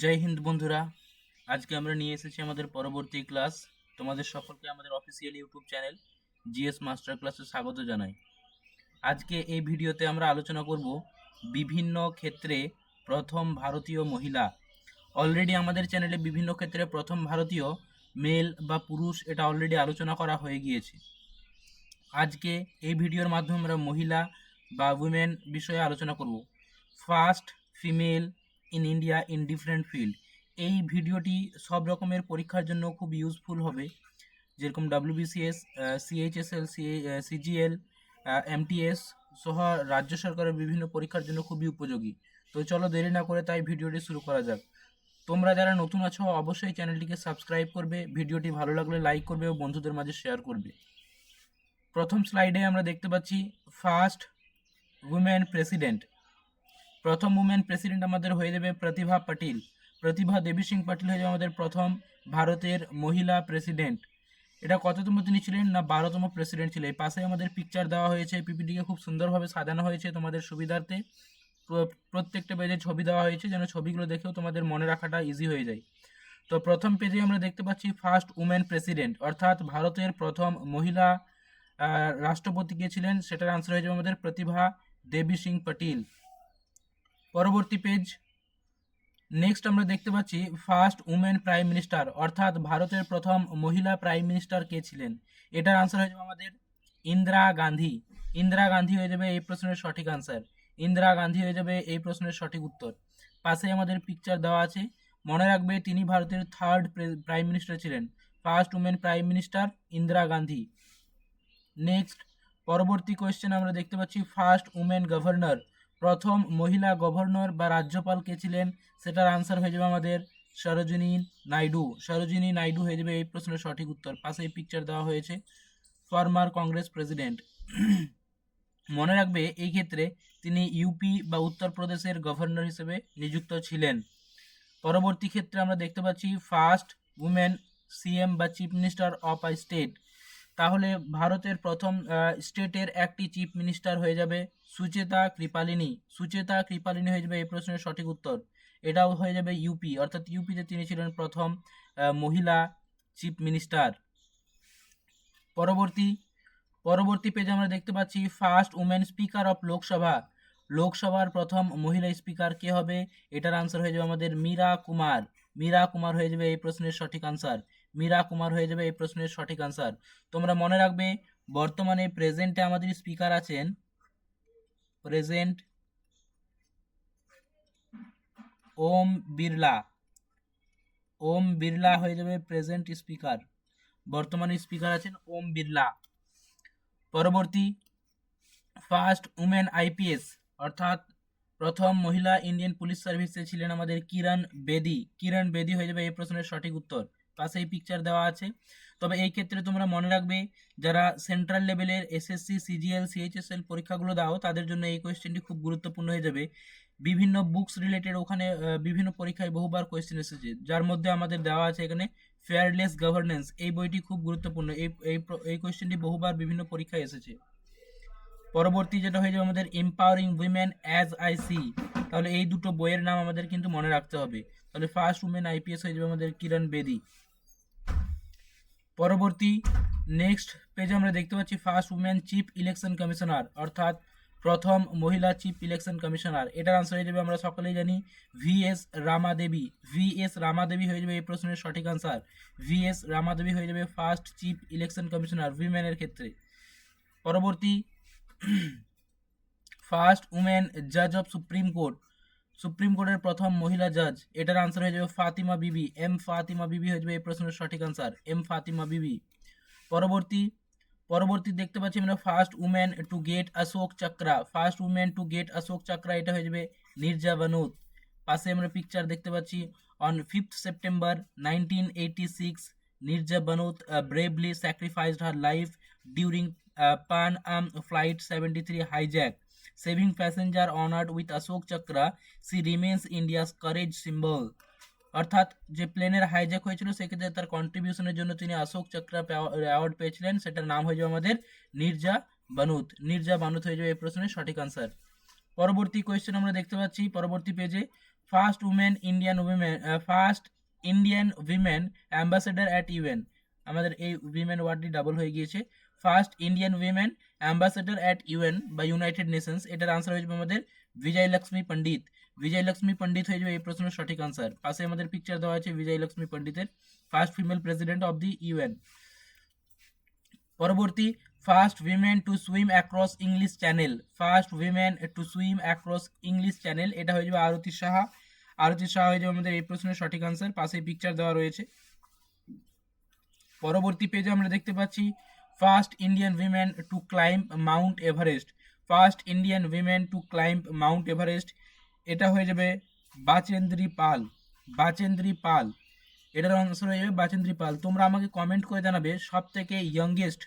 জয় হিন্দ বন্ধুরা, আজকে আমরা নিয়ে এসেছি আমাদের পরবর্তী ক্লাস। তোমাদের সকলকে আমাদের official YouTube channel GS master ক্লাসে স্বাগত জানাই। আজকে এই ভিডিওতে আমরা আলোচনা করব বিভিন্ন ক্ষেত্রে প্রথম ভারতীয় মহিলা। অলরেডি আমাদের চ্যানেলে বিভিন্ন ক্ষেত্রে প্রথম ভারতীয় মেল বা পুরুষ এটা অলরেডি আলোচনা করা হয়ে গিয়েছে। আজকে এই ভিডিওর মাধ্যমে আমরা মহিলা বা উইমেন বিষয়ে আলোচনা করব। First female in India in different field এই ভিডিওটি সব রকমের পরীক্ষার জন্য খুব ইউজফুল হবে। যেরকম ডাব্লিউবিসিএস সিএইচএসএল সিজিএল এমটিএস সহ রাজ্য সরকারের বিভিন্ন পরীক্ষার জন্য খুবই উপযোগী। তো চলো দেরি না করে তাই ভিডিওটি শুরু করা যাক। তোমরা যারা নতুন আছো, অবশ্যই চ্যানেলটিকে সাবস্ক্রাইব করবে। ভিডিওটি ভালো লাগলে লাইক করবে ও বন্ধুদের মাঝে শেয়ার করবে। প্রথম স্লাইডে আমরা দেখতে পাচ্ছি ফার্স্ট উমেন প্রেসিডেন্ট প্রথম উমেন প্রেসিডেন্ট আমাদের হয়ে যাবে প্রতিভা পাটিল। প্রতিভা দেবী সিং পাটিল হয়ে যাবে আমাদের প্রথম ভারতের মহিলা প্রেসিডেন্ট এটা কততম তিনি ছিলেন না বারোতম প্রেসিডেন্ট ছিলেন এই পাশে আমাদের পিকচার দেওয়া হয়েছে, পিপিটিকে খুব সুন্দরভাবে সাজানো হয়েছে তোমাদের সুবিধার্থে। প্র- প্রত্যেকটা পেজে ছবি দেওয়া হয়েছে, যেন ছবিগুলো দেখেও তোমাদের মনে রাখাটা ইজি হয়ে যায়। তো প্রথম পেজে আমরা দেখতে পাচ্ছি ফার্স্ট উমেন প্রেসিডেন্ট অর্থাৎ ভারতের প্রথম মহিলা রাষ্ট্রপতি কে ছিলেন? সেটার আনসার হয়ে যাবে আমাদের প্রতিভা দেবী সিং পাটিল। পরবর্তী পেজ নেক্সট আমরা দেখতে পাচ্ছি ফার্স্ট উমেন প্রাইম মিনিস্টার অর্থাৎ ভারতের প্রথম মহিলা প্রাইম মিনিস্টার কে ছিলেন। এটার আনসার হয়ে যাবে আমাদের ইন্দিরা গান্ধী। ইন্দিরা গান্ধী হয়ে যাবে এই প্রশ্নের সঠিক আনসার ইন্দিরা গান্ধী হয়ে যাবে এই প্রশ্নের সঠিক উত্তর। পাশে আমাদের পিকচার দেওয়া আছে। মনে রাখবে তিনি ভারতের থার্ড প্রাইম মিনিস্টার ছিলেন। First women prime minister Indira Gandhi. Next পরবর্তী কোয়েশ্চেন আমরা দেখতে পাচ্ছি ফার্স্ট উমেন গভর্নর প্রথম মহিলা গভর্নর বা রাজ্যপাল কে ছিলেন? সেটার আনসার হয়ে যাবে আমাদের সরোজিনী নাইডু। সরোজিনী নাইডু হয়ে যাবে এই প্রশ্নের সঠিক উত্তর। পাশে এই পিকচার দেওয়া হয়েছে ফর্মার কংগ্রেস প্রেসিডেন্ট মনে রাখবে এই ক্ষেত্রে তিনি ইউপি বা উত্তরপ্রদেশের গভর্নর হিসেবে নিযুক্ত ছিলেন। পরবর্তী ক্ষেত্রে আমরা দেখতে পাচ্ছি ফার্স্ট উমেন সিএম বা chief minister of a state তাহলে ভারতের প্রথম স্টেটের একটি চিফ মিনিস্টার হয়ে যাবে সুচেতা কৃপালিনী। সুচেতা কৃপালিনী হয়ে যাবে এই প্রশ্নের সঠিক উত্তর। এটাও হয়ে যাবে ইউপি, অর্থাৎ ইউপিতে তিনি ছিলেন প্রথম মহিলা চিফ মিনিস্টার। পরবর্তী পরবর্তী পেজে আমরা দেখতে পাচ্ছি first women speaker of Lok Sabha লোকসভার প্রথম মহিলা স্পিকার কে হবে? এটার আনসার হয়ে যাবে আমাদের মীরা কুমার। মীরা কুমার হয়ে যাবে এই প্রশ্নের সঠিক আনসার মীরা কুমার হয়ে যাবে এই প্রশ্নের সঠিক আনসার তোমরা মনে রাখবে, বর্তমানে প্রেজেন্টে আমাদের স্পিকার আছেন প্রেজেন্ট ওম বিড়লা। ওম বিড়লা হয়ে যাবে প্রেজেন্ট স্পিকার বর্তমানে স্পিকার আছেন ওম বিড়লা। পরবর্তী ফার্স্ট উমেন আইপিএস অর্থাৎ প্রথম মহিলা ইন্ডিয়ান পুলিশ সার্ভিসে ছিলেন আমাদের কিরণ বেদি। কিরণ বেদি হয়ে যাবে এই প্রশ্নের সঠিক উত্তর। পাশে এই পিকচার দেওয়া আছে। তবে এই ক্ষেত্রে তোমরা মনে রাখবে, যারা সেন্ট্রাল লেভেলের এসএসসি সিজিএল সিএইচএসএল পরীক্ষাগুলো দাও, তাদের জন্য এই কোয়েশ্চেনটি খুব গুরুত্বপূর্ণ হয়ে যাবে। বিভিন্ন বুকস রিলেটেড ওখানে বিভিন্ন পরীক্ষায় বহুবার কোয়েশ্চেন এসেছে। যার মধ্যে আমাদের দেওয়া আছে এখানে ফেয়ারলেস গভর্নেন্স এই বইটি খুব গুরুত্বপূর্ণ। এই এই কোয়েশ্চেনটি বহুবার বিভিন্ন পরীক্ষায় এসেছে। পরবর্তী যেটা হয়ে যাবে আমাদের empowering women as I see তাহলে এই দুটো বইয়ের নাম আমাদের কিন্তু মনে রাখতে হবে। তাহলে ফার্স্ট উমেন আইপিএস হয়ে যাবে আমাদের কিরণ বেদি। পরবর্তী নেক্সট পেজে আমরা দেখতে পাচ্ছি first women chief election commissioner অর্থাৎ প্রথম মহিলা চিফ ইলেকশন কমিশনার এটার আনসার হয়ে যাবে আমরা সকলেই জানি V S Ramadevi. V S Ramadevi হয়ে যাবে এই প্রশ্নের সঠিক আনসার ভি এস রামাদেবী হয়ে যাবে ফার্স্ট চিফ ইলেকশন কমিশনার উইমেনের ক্ষেত্রে। পরবর্তী ফার্স্ট উমেন জাজ অফ সুপ্রিম কোর্ট সুপ্রিম কোর্টের প্রথম মহিলা জাজ। এটার আনসার হয়ে যাবে ফাতিমা বিবি। এম ফাতিমা বিবি হয়ে যাবে এই প্রশ্নের সঠিক আনসার এম ফাতিমা বিবি। পরবর্তী পরবর্তী দেখতে পাচ্ছি আমরা first women to get Ashok Chakra first women to get Ashok Chakra এটা হয়ে যাবে নির্জা বানুত। পাশে আমরা পিকচার দেখতে পাচ্ছি on fifth September nineteen eighty six Neerja Bhanot bravely sacrificed her life during Pan Am flight seventy three hijack saving passenger honoured with Ashok Chakra she remains India's courage symbol অর্থাৎ যে প্লেনের hijack হয়েছিল, সেক্ষেত্রে তার কন্ট্রিবিউশনের জন্য তিনি অশোক চক্র award পেয়েছিলেন। সেটার নাম হয়ে যাবে আমাদের নির্জা বানুত নির্জা বানুত হয়ে যাবে এই প্রশ্নের সঠিক আনসার পরবর্তী কোয়েশ্চেন আমরা দেখতে পাচ্ছি, পরবর্তী পেজে first women Indian women first Indian women ambassador at UN আমাদের এই উইমেন ওয়ার্ডটি ডাবল হয়ে গিয়েছে। First Indian women ambassador at UN বা ইউনাইটেড নেশনস। এটার আনসার হয়ে যাবে আমাদের বিজয় লক্ষ্মী পণ্ডিত। বিজয় লক্ষ্মী পণ্ডিত হয়ে যাবে এই প্রশ্নের সঠিক আনসার পাশে আমাদের পিকচার দেওয়া আছে বিজয় লক্ষ্মী পণ্ডিতের first female president of the UN পরবর্তী first women to swim across English channel first women to swim across English channel এটা হয়ে যাবে আরতি সাহা। আরতি সাহা হয়ে যাবে আমাদের এই প্রশ্নের সঠিক আনসার পাশে পিকচার দেওয়া রয়েছে। পরবর্তী পেজে আমরা দেখতে পাচ্ছি first Indian women to climb Mount Everest. First Indian women to climb Mount Everest. এটা হয়ে যাবে বাচেন্দ্রী পাল। বাচেন্দ্রী পাল। এটার আনসার হয়ে যাবে বাচেন্দ্রী পাল। তোমরা আমাকে কমেন্ট করে জানাবে সব থেকে ইয়ংগেস্ট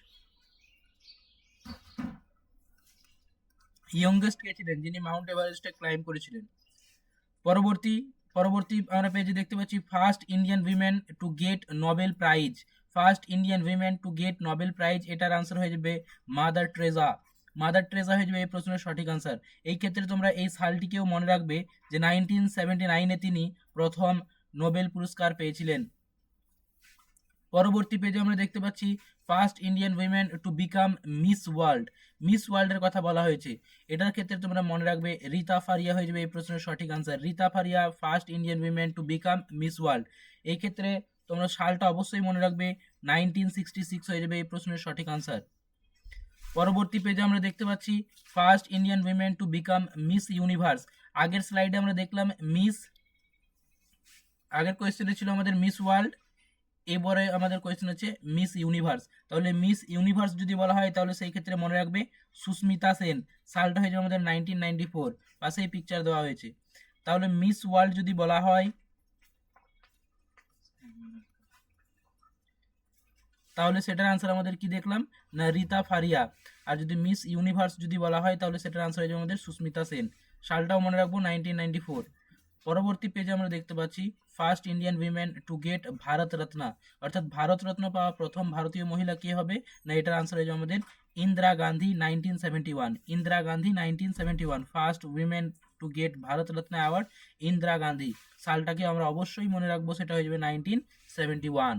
ইয়ংগেস্ট কে ছিলেন, যিনি মাউন্ট এভারেস্টে ক্লাইম্ব করেছিলেন। পরবর্তী পরবর্তী আমরা পেজে দেখতে পাচ্ছি, first Indian women to get Nobel prize. First Indian women to get Nobel prize, এটার আনসার হয়ে যাবে মাদার ট্রেজা মাদার ট্রেজা হয়ে যাবে এই প্রশ্নের সঠিক আনসার এই ক্ষেত্রে তোমরা এই সালটিকেও মনে রাখবে যে নাইনটিন সেভেন্টি নাইনে তিনি প্রথম নোবেল পুরস্কার পেয়েছিলেন। পরবর্তী পেজে আমরা দেখতে পাচ্ছি first Indian women to become Miss World. Miss ওয়ার্ল্ডের কথা বলা হয়েছে। এটার ক্ষেত্রে তোমরা মনে রাখবে রীতা ফারিয়া হয়ে যাবে এই প্রশ্নের সঠিক answer Reita Faria, first Indian women to become Miss World. এই ক্ষেত্রে তোমরা সালটা অবশ্যই মনে রাখবে নাইনটিন সিক্সটি সিক্স হয়ে যাবে এই প্রশ্নের সঠিক আনসার পরবর্তী পেজে আমরা দেখতে পাচ্ছি first Indian women to become Miss Universe আগের স্লাইডে আমরা দেখলাম মিস আগের কোয়েশ্চেনে ছিল আমাদের মিস ওয়ার্ল্ড এবারে আমাদের কোয়েশ্চেন হচ্ছে মিস ইউনিভার্স তাহলে মিস ইউনিভার্স যদি বলা হয়, তাহলে সেই ক্ষেত্রে মনে রাখবে সুস্মিতা সেন। সালটা হয়ে যাবে আমাদের নাইনটিন নাইনটি ফোর পাশেই পিকচার দেওয়া হয়েছে। তাহলে মিস ওয়ার্ল্ড যদি বলা হয় তাহলে সেটার আনসার আমাদের কি দেখলাম? না, রীতা ফারিয়া। আর যদি মিস ইউনিভার্স যদি বলা হয়, তাহলে সেটার আনসার হয়ে যাবে আমাদের সুস্মিতা সেন। সালটাও মনে রাখব নাইনটিন নাইনটি ফোর পরবর্তী পেজে আমরা দেখতে পাচ্ছি first Indian women to get Bharat Ratna অর্থাৎ ভারত রত্ন পাওয়া প্রথম ভারতীয় মহিলা কে হবে? না, এটার আনসার হয়ে যাবে আমাদের Indira Gandhi nineteen seventy one Indira Gandhi nineteen seventy one first women to get Bharat Ratna award Indira Gandhi. সালটাকে আমরা অবশ্যই মনে রাখব, সেটা হয়ে যাবে নাইনটিন সেভেন্টি ওয়ান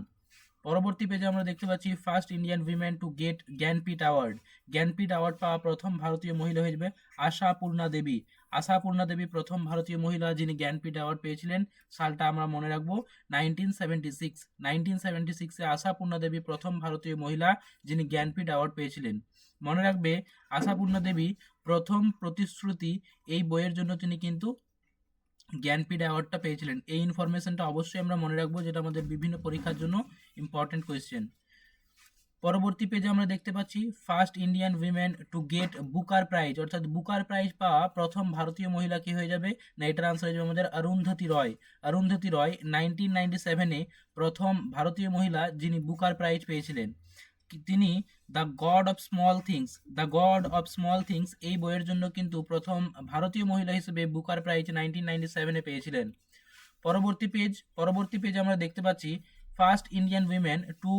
পরবর্তী পেজে আমরা দেখতে পাচ্ছি first Indian women to get Jnanpith award Jnanpith award পাওয়া প্রথম ভারতীয় মহিলা হয়ে যাবে আশা পূর্ণা দেবী। আশা পূর্ণা দেবী প্রথম ভারতীয় মহিলা যিনি জ্ঞানপীঠ অ্যাওয়ার্ড পেয়েছিলেন, সালটা আমরা মনে রাখব nineteen seventy six nineteen seventy সিক্সে আশা পূর্ণা দেবী প্রথম ভারতীয় মহিলা যিনি জ্ঞানপীঠ অ্যাওয়ার্ড পেয়েছিলেন। মনে রাখবে আশা পূর্ণা দেবী প্রথম প্রতিশ্রুতি এই বইয়ের জন্য তিনি কিন্তু জ্ঞানপীঠ অ্যাওয়ার্ডটা পেয়েছিলেন। এই ইনফরমেশনটা অবশ্যই আমরা মনে রাখব যেটা আমাদের বিভিন্ন পরীক্ষার জন্য ইম্পর্টেন্ট কোয়েশ্চেন পরবর্তী পেজে আমরা দেখতে পাচ্ছি first Indian women to get Booker prize অর্থাৎ বুকার প্রাইজ পাওয়া প্রথম ভারতীয় মহিলা কি হয়ে যাবে? না, এটার আনসার হয়ে যাবে আমাদের অরুন্ধতী রয়। অরুন্ধতী রয় নাইনটিন নাইনটি সেভেনে প্রথম ভারতীয় মহিলা যিনি বুকার প্রাইজ পেয়েছিলেন। তিনি the God of Small Things the God of Small Things এই বইয়ের জন্য কিন্তু প্রথম ভারতীয় মহিলা হিসেবে বুকার প্রাইজ নাইনটিন নাইনটি সেভেনে পেয়েছিলেন। পরবর্তী পেজ পরবর্তী পেজ আমরা দেখতে পাচ্ছি first Indian women to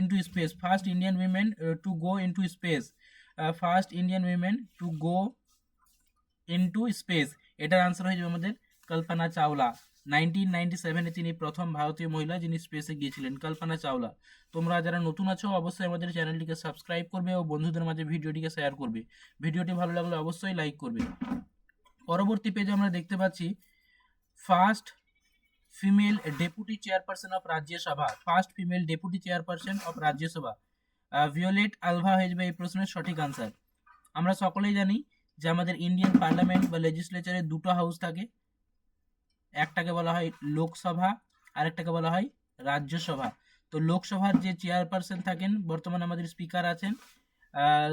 into space first Indian women to go into space first Indian women to go into space এটার আনসার হয়ে যাবে আমাদের কল্পনা চাওলা। নাইনটিন নাইনটি সেভেনে তিনি প্রথম ভারতীয় মহিলা যিনি স্পেসে গিয়েছিলেন, কল্পনা চাওলা। তোমরা যারা নতুন আছো, অবশ্যই আমাদের চ্যানেলটিকে সাবস্ক্রাইব করবে ও বন্ধুদের মাঝে ভিডিওটিকে শেয়ার করবে। ভিডিওটি ভালো লাগলে অবশ্যই লাইক করবে। পরবর্তী পেজে আমরা দেখতে পাচ্ছি first female deputy chairperson of Rajya Sabha first female deputy chairperson of Rajya Sabha Violet Alva হয়ে যাবে এই প্রশ্নের সঠিক আনসার আমরা সকলেই জানি যে আমাদের ইন্ডিয়ান পার্লামেন্ট বা লেজিসলেচারে দুটো হাউস থাকে। একটাকে বলা হয় লোকসভা আরেকটাকে বলা হয় রাজ্যসভা তো লোকসভার যে চেয়ারপারসন থাকেন, বর্তমানে আমাদের স্পিকার আছেন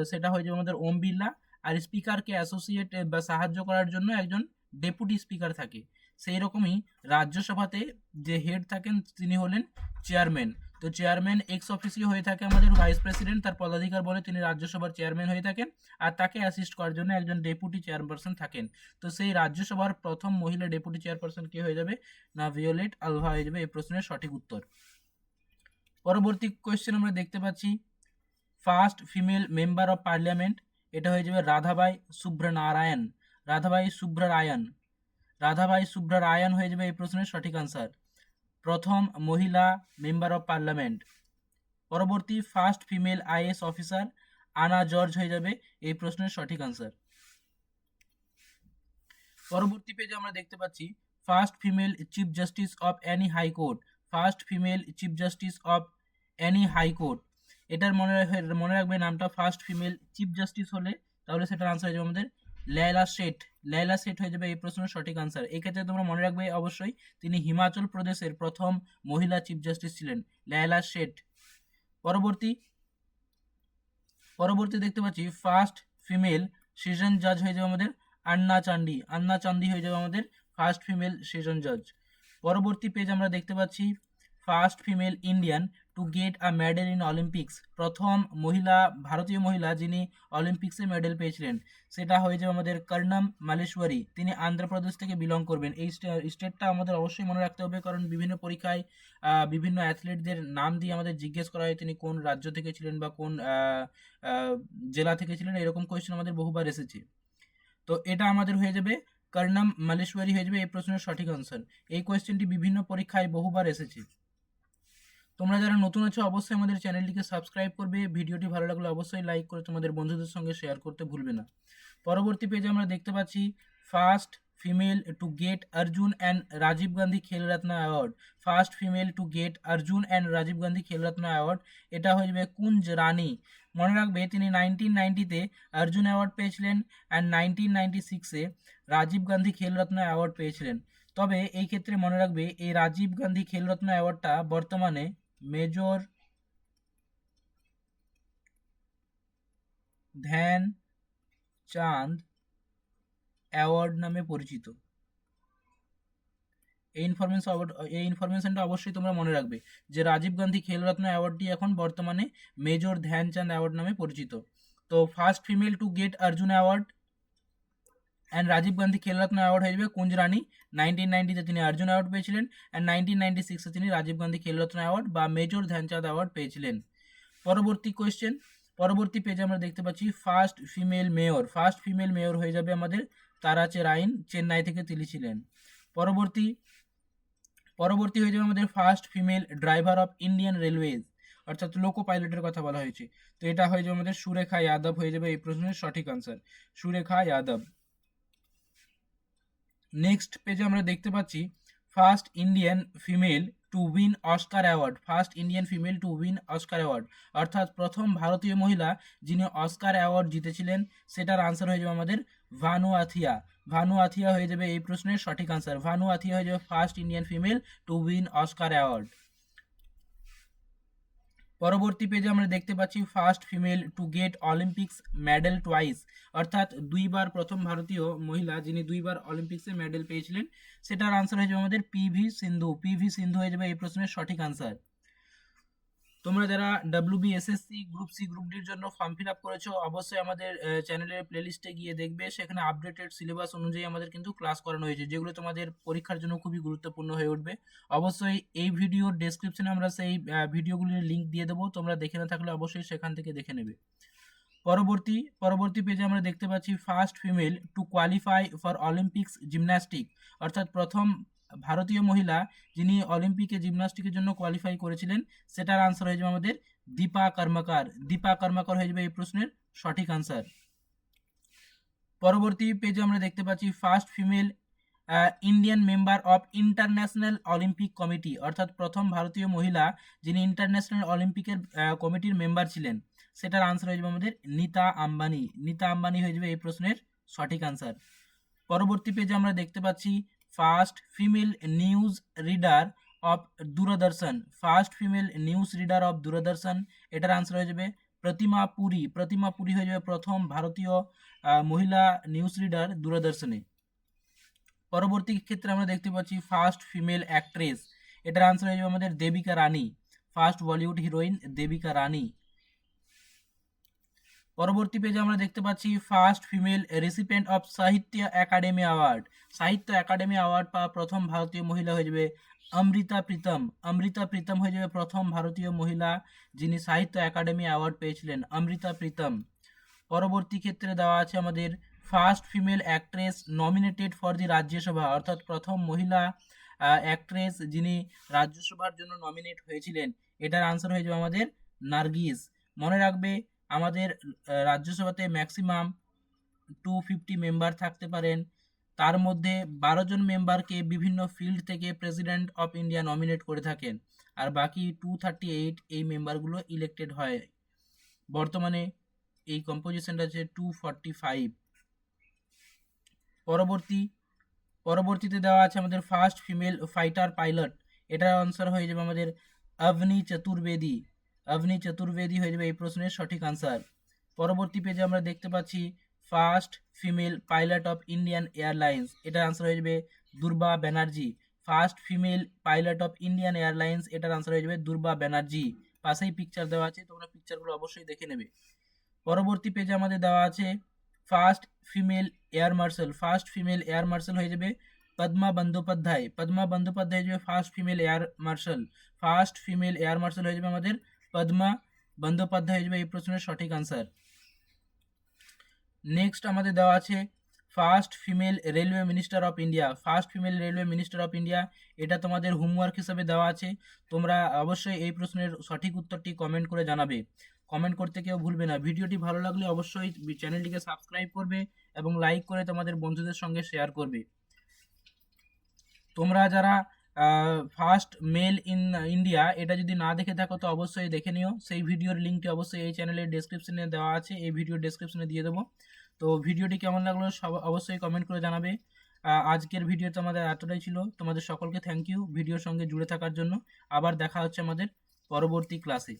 সেটা হয়ে যাবে আমাদের ওম বিড়লা আর স্পিকারকে অ্যাসোসিয়েট বা সাহায্য করার জন্য একজন ডেপুটি স্পিকার থাকে। সেই রকমই রাজ্যসভাতে যে হেড থাকেন তিনি হলেন চেয়ারম্যান। তো চেয়ারম্যান এক্স অফিসিও হয়ে থাকে আমাদের ভাইস প্রেসিডেন্ট তার পদাধিকার বলে তিনি রাজ্যসভার চেয়ারম্যান হয়ে থাকেন আর তাকে অ্যাসিস্ট করার জন্য একজন ডেপুটি চেয়ারপারসন থাকেন। তো সেই রাজ্যসভার প্রথম মহিলা ডেপুটি চেয়ারপারসন কে হয়ে যাবে না ভিওলেট আলভা হয়ে যাবে এই প্রশ্নের সঠিক উত্তর। পরবর্তী কোয়েশ্চেন আমরা দেখতে পাচ্ছি first female member of parliament এটা হয়ে যাবে রাধাবাই শুভ্রনারায়ণ রাধাবাই শুভ্ররায়ণ রাধাবাই সুব্রা রায়ন হয়ে যাবে এই প্রশ্নের সঠিক আনসার প্রথম মহিলা মেম্বার অফ পার্লামেন্ট পরবর্তী first female IAS officer Anna George হয়ে যাবে এই প্রশ্নের সঠিক আনসার পরবর্তী পেজে আমরা দেখতে পাচ্ছি first female chief justice of any high court first female chief justice of any high court এটার মনে মনে রাখবে নামটা ফার্স্ট ফিমেল চিফ জাস্টিস হলে তাহলে সেটার আনসার হয়ে যাবে আমাদের লায়লা শেঠ লায়লা শেঠ হয়ে যাবে এই প্রশ্নের সঠিক আনসার এই ক্ষেত্রে তোমরা মনে রাখবে অবশ্যই, তিনি হিমাচল প্রদেশের প্রথম মহিলা চিফ জাস্টিস ছিলেন, লায়লা শেঠ। পরবর্তী পরবর্তী দেখতে পাচ্ছি ফার্স্ট ফিমেল সেশন জাজ হয়ে যাবে আমাদের আন্না চান্ডি। আন্না চান্দি হয়ে যাবে আমাদের ফার্স্ট ফিমেল সেশন জাজ পরবর্তী পেজ আমরা দেখতে পাচ্ছি first female Indian to get a medal in Olympics. প্রথম মহিলা, ভারতীয় মহিলা যিনি অলিম্পিক্সে মেডেল পেয়েছিলেন, সেটা হয়ে যাবে আমাদের কর্ণম মালেশ্বরী। তিনি আন্ধ্রপ্রদেশ থেকে বিলং করবেন। এই স্টেটটা আমাদের অবশ্যই মনে রাখতে হবে, কারণ বিভিন্ন পরীক্ষায় বিভিন্ন অ্যাথলেটদের নাম দিয়ে আমাদের জিজ্ঞেস করা হয়, তিনি কোন রাজ্য থেকে ছিলেন বা কোন জেলা থেকে ছিলেন, এরকম কোয়েশ্চেন আমাদের বহুবার এসেছে। তো এটা আমাদের হয়ে যাবে, কর্ণম মালেশ্বরী হয়ে যাবে এই প্রশ্নের সঠিক আনসার এই কোয়েশ্চেনটি বিভিন্ন পরীক্ষায় বহুবার এসেছে। তোমরা যারা নতুন আছো, অবশ্যই আমাদের চ্যানেলটিকে সাবস্ক্রাইব করবে। ভিডিওটি ভালো লাগলে অবশ্যই লাইক করে তোমাদের বন্ধুদের সঙ্গে শেয়ার করতে ভুলবে না। পরবর্তী পেজে আমরা দেখতে পাচ্ছি first female to get Arjun and Rajiv Gandhi Khel Ratna award first female to get Arjun and Rajiv Gandhi Khel Ratna award এটা হয়ে যাবে কুঞ্জ রানী। মনে রাখবে, তিনি নাইনটিন নাইনটিতে অর্জুন অ্যাওয়ার্ড পেয়েছিলেন অ্যান্ড নাইনটিন নাইনটি সিক্সে রাজীব গান্ধী খেলরত্ন অ্যাওয়ার্ড পেয়েছিলেন। তবে এই ক্ষেত্রে মনে রাখবে, এই রাজীব গান্ধী খেলরত্ন অ্যাওয়ার্ডটা বর্তমানে মেজর ধ্যান চাঁদ অ্যাওয়ার্ড নামে পরিচিত। এই ইনফরমেশন এই ইনফরমেশনটা অবশ্যই তোমরা মনে রাখবে যে রাজীব গান্ধী খেলরত্ন অ্যাওয়ার্ডটি এখন বর্তমানে মেজর ধ্যানচাঁদ অ্যাওয়ার্ড নামে পরিচিত। তো first female to get Arjun award and Rajiv Gandhi Khel Ratna award হয়ে যাবে কুঞ্জ রানী নাইনটিন নাইনটিতে তিনি অর্জুন অ্যাওয়ার্ড পেয়েছিলেন অ্যান্ড নাইনটিন নাইনটি সিক্সে তিনি রাজীব গান্ধী খেলরত্ন অ্যাওয়ার্ড বা মেজর ধ্যানচাঁদ অ্যাওয়ার্ড পেয়েছিলেন। পরবর্তী কোয়েশ্চেন পরবর্তী পেজে আমরা দেখতে পাচ্ছি first female mayor first female mayor হয়ে যাবে আমাদের তারাচে রাইন চেন্নাই থেকে তিনি ছিলেন। পরবর্তী পরবর্তী হয়ে যাবে আমাদের first female driver of Indian railways অর্থাৎ লোকো পাইলটের কথা বলা হয়েছে। তো এটা হয়ে যাবে আমাদের সুরেখা যাদব হয়ে যাবে এই প্রশ্নের সঠিক আনসার সুরেখা যাদব নেক্সট পেজে আমরা দেখতে পাচ্ছি first Indian female to win Oscar award first Indian female to win Oscar award অর্থাৎ প্রথম ভারতীয় মহিলা যিনি অস্কার অ্যাওয়ার্ড জিতেছিলেন, সেটার আনসার হয়ে যাবে আমাদের ভানু আথিয়া ভানু আথিয়া হয়ে যাবে এই প্রশ্নের সঠিক আনসার ভানু আথিয়া হয়ে যাবে first Indian female to win Oscar award পরবর্তী পেজে আমরা দেখতে পাচ্ছি first female to get Olympics medal twice অর্থাৎ দুইবার প্রথম ভারতীয় মহিলা যিনি দুইবার অলিম্পিক্সে মেডেল পেয়েছিলেন, সেটার আনসার হয়ে যাবে আমাদের P V Sindhu. P V Sindhu হয়ে যাবে এই প্রশ্নের সঠিক আনসার তোমরা যারা WB SSC group C group ডির জন্য ফর্ম ফিল আপ করেছ, অবশ্যই আমাদের চ্যানেলের প্লেলিস্টে গিয়ে দেখবে। সেখানে আপডেটেড সিলেবাস অনুযায়ী আমাদের কিন্তু ক্লাস করানো হয়েছে, যেগুলো তোমাদের পরীক্ষার জন্য খুবই গুরুত্বপূর্ণ হয়ে উঠবে। অবশ্যই এই ভিডিওর ডেসক্রিপশনে আমরা সেই ভিডিওগুলির লিঙ্ক দিয়ে দেবো। তোমরা দেখে না থাকলে অবশ্যই সেখান থেকে দেখে নেবে। পরবর্তী পরবর্তী পেজে আমরা দেখতে পাচ্ছি first female to qualify for Olympics gymnastic অর্থাৎ প্রথম ভারতীয় মহিলা যিনি অলিম্পিকে জিমন্যাস্টিকের জন্য কোয়ালিফাই করেছিলেন, সেটার আনসার হয়ে যাবে আমাদের দীপা কর্মকার। দীপা কর্মকার হয়ে যাবে এই প্রশ্নের সঠিক আনসার পরবর্তী পেজে আমরা দেখতে পাচ্ছি first female Indian member of International Olympic Committee অর্থাৎ প্রথম ভারতীয় মহিলা যিনি ইন্টারন্যাশনাল অলিম্পিকের কমিটির মেম্বার ছিলেন। সেটার আনসার হয়ে যাবে আমাদের নিতা আম্বানি। নিতা আম্বানি হয়ে যাবে এই প্রশ্নের সঠিক আনসার পরবর্তী পেজে আমরা দেখতে পাচ্ছি first female news reader of Doordarshan. First female news reader of Doordarshan, এটার আনসার হয়ে যাবে প্রতিমা পুরী। প্রতিমা পুরী হয়ে যাবে প্রথম ভারতীয় মহিলা নিউজ রিডার দূরদর্শনে। পরবর্তী ক্ষেত্রে আমরা দেখতে পাচ্ছি ফার্স্ট ফিমেল অ্যাক্ট্রেস এটার আনসার হয়ে যাবে আমাদের দেবিকা রানী। First Bollywood heroine Devika Rani. পরবর্তী পেজে আমরা দেখতে পাচ্ছি first female recipient of Sahitya Akademi award Sahitya Akademi award পাওয়া প্রথম ভারতীয় মহিলা হয়ে যাবে অমৃতা প্রীতম। অমৃতা প্রীতম হয়ে যাবে প্রথম ভারতীয় মহিলা যিনি সাহিত্য একাডেমি অ্যাওয়ার্ড পেয়েছিলেন, অমৃতা প্রীতম। পরবর্তী ক্ষেত্রে দেওয়া আছে আমাদের first female actress nominated for the Rajya Sabha, অর্থাৎ প্রথম মহিলা অ্যাক্ট্রেস যিনি রাজ্যসভার জন্য নমিনেট হয়েছিলেন। এটার আনসার হয়ে যাবে আমাদের নার্গিস। মনে রাখবে আমাদের রাজ্যসভাতে ম্যাক্সিমাম টু ফিফটি মেম্বার থাকতে পারেন। তার মধ্যে বারো জন মেম্বারকে বিভিন্ন ফিল্ড থেকে প্রেসিডেন্ট অফ ইন্ডিয়া নমিনেট করে থাকেন। আর বাকি টু থার্টি এইট এই মেম্বারগুলো ইলেক্টেড হয়। বর্তমানে এই কম্পোজিশনটা আছে টু ফর্টি ফাইভ পরবর্তী, পরবর্তীতে দেওয়া আছে আমাদের ফার্স্ট ফিমেল ফাইটার পাইলট এটার আনসার হয়ে যাবে আমাদের অবনি চতুর্বেদী। অবনি চতুর্বেদী হয়ে যাবে এই প্রশ্নের সঠিক আনসার পরবর্তী পেজে আমরা দেখতে পাচ্ছি first female pilot of Indian Airlines এটার আনসার হয়ে যাবে Durba Banerjee. First female pilot of Indian Airlines এটার আনসার হয়ে যাবে দুর্বা ব্যানার্জি। পাশেই পিকচার দেওয়া আছে, তোমরা পিকচারগুলো অবশ্যই দেখে নেবে। পরবর্তী পেজে আমাদের দেওয়া আছে first female air marshal first female air marshal হয়ে যাবে পদ্মা বন্দ্যোপাধ্যায়। পদ্মা বন্দ্যোপাধ্যায় হয়ে যাবে first female air marshal first female air marshal হয়ে যাবে আমাদের পদ্মা বন্দ্যোপাধ্যায় যাবে এই প্রশ্নের সঠিক আনসার নেক্সট আমাদের দেওয়া আছে first female railway minister of India first female railway minister of India এটা তোমাদের হোমওয়ার্ক হিসেবে দেওয়া আছে। তোমরা অবশ্যই এই প্রশ্নের সঠিক উত্তরটি কমেন্ট করে জানাবে। কমেন্ট করতে কেউ ভুলবে না। ভিডিওটি ভালো লাগলে অবশ্যই চ্যানেলটিকে সাবস্ক্রাইব করবে এবং লাইক করে তোমাদের বন্ধুদের সঙ্গে শেয়ার করবে। তোমরা যারা ফার্স্ট মেল ইন ইন্ডিয়া এটা যদি না দেখে থাকো তো অবশ্যই দেখে নিও। সেই ভিডিওর লিঙ্কটি অবশ্যই এই চ্যানেলের ডেসক্রিপশনে দেওয়া আছে। এই ভিডিও ডেসক্রিপশনে দিয়ে দেবো। তো ভিডিওটি কেমন লাগল সব অবশ্যই কমেন্ট করে জানাবে। আজকের আজকের ভিডিওতে আমাদের এতটাই ছিল। তোমাদের সকলকে থ্যাংক ইউ ভিডিওর সঙ্গে জুড়ে থাকার জন্য। আবার দেখা হচ্ছে আমাদের পরবর্তী ক্লাসে